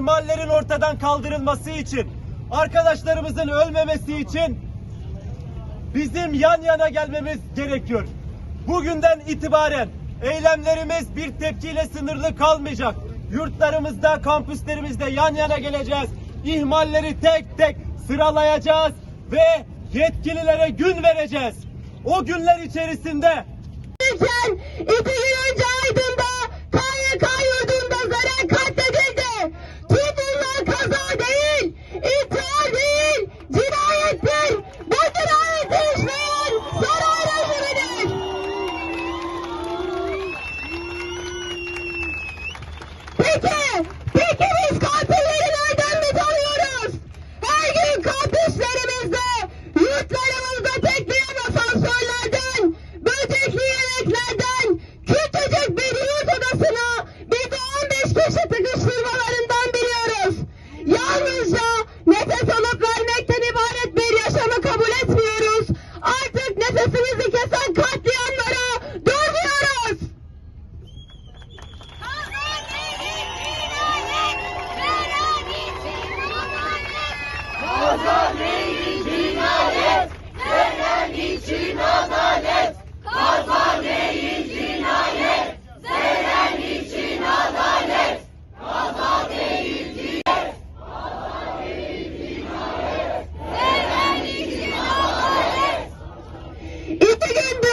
ihmallerin ortadan kaldırılması için, arkadaşlarımızın ölmemesi için bizim yan yana gelmemiz gerekiyor. Bugünden itibaren eylemlerimiz bir tepkiyle sınırlı kalmayacak. Yurtlarımızda, kampüslerimizde yan yana geleceğiz. İhmalleri tek tek sıralayacağız ve yetkililere gün vereceğiz. O günler içerisinde iki gün önce Yalnızca nefes alıp vermekten ibaret bir yaşamı kabul etmiyoruz. Artık nefesimizi kesen katliamlara dur diyoruz. Vatan için adalet, veren için adalet, veren için adalet. Megan